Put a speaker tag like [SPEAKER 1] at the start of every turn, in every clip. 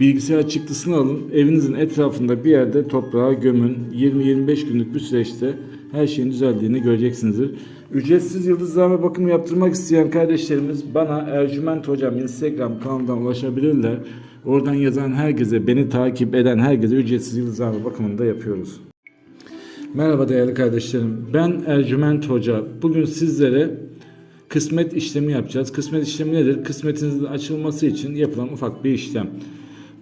[SPEAKER 1] Bilgisayar çıktısını alın, evinizin etrafında bir yerde toprağa gömün. 20-25 günlük bir süreçte her şeyin düzeldiğini göreceksinizdir. Ücretsiz yıldızlama bakımı yaptırmak isteyen kardeşlerimiz bana Ercüment Hocam Instagram kanalından ulaşabilirler. Oradan yazan herkese, beni takip eden herkese ücretsiz yıldızlama bakımını da yapıyoruz. Merhaba değerli kardeşlerim. Ben Ercüment Hoca. Bugün sizlere kısmet işlemi yapacağız. Kısmet işlemi nedir? Kısmetinizin açılması için yapılan ufak bir işlem.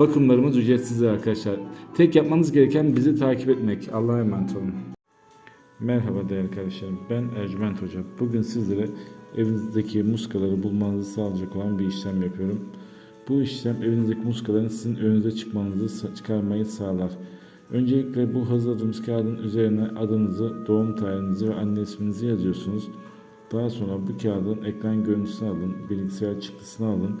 [SPEAKER 1] Bakımlarımız ücretsizdir arkadaşlar. Tek yapmanız gereken bizi takip etmek. Allah'a emanet olun. Merhaba değerli kardeşlerim. Ben Ercüment Hoca. Bugün sizlere evinizdeki muskaları bulmanızı sağlayacak olan bir işlem yapıyorum. Bu işlem evinizdeki muskaların sizin önünüze çıkmanızı çıkarmayı sağlar. Öncelikle bu hazırladığımız kağıdın üzerine adınızı, doğum tarihinizi ve anne isminizi yazıyorsunuz. Daha sonra bu kağıdın ekran görüntüsünü alın, bilgisayar çıktısını alın